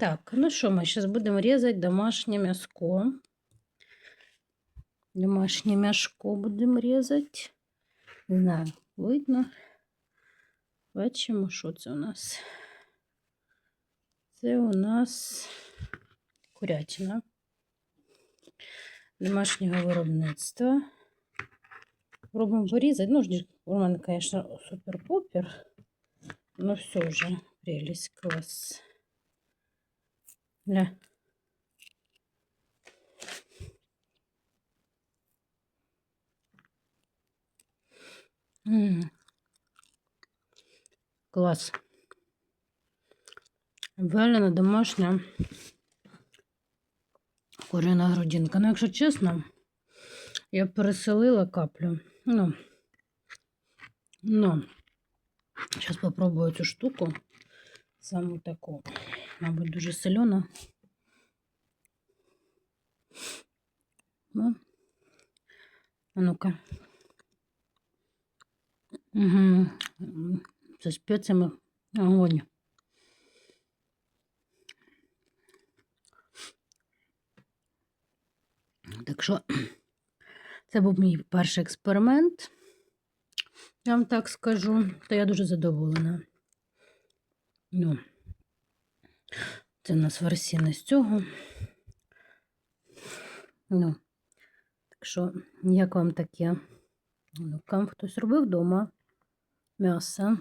Так, ну що, ми зараз будемо різати домашнє м'яско. Домашнє м'яско будемо різати. Не знаю, видно. Бачимо, що це у нас. Це у нас курятина домашнього виробництва. Робимо порізати. Ну, у мене, звісно, супер-пупер. Ну, все вже, прелесть, клас. Ля. М. Клас. Вялена домашня куряна грудинка. Ну, якщо чесно, я переселила каплю. Ну, ну, зараз попробую цю штуку. Саму таку. Мабуть, дуже солена. Ну, а ну-ка. Угу. Со спеціями огонь. Так що це був мій перший експеримент. Я вам так скажу, то я дуже задоволена. Ну, це у нас версія з цього. Ну, так що, як вам таке? Ну, кам хтось робив вдома м'ясо.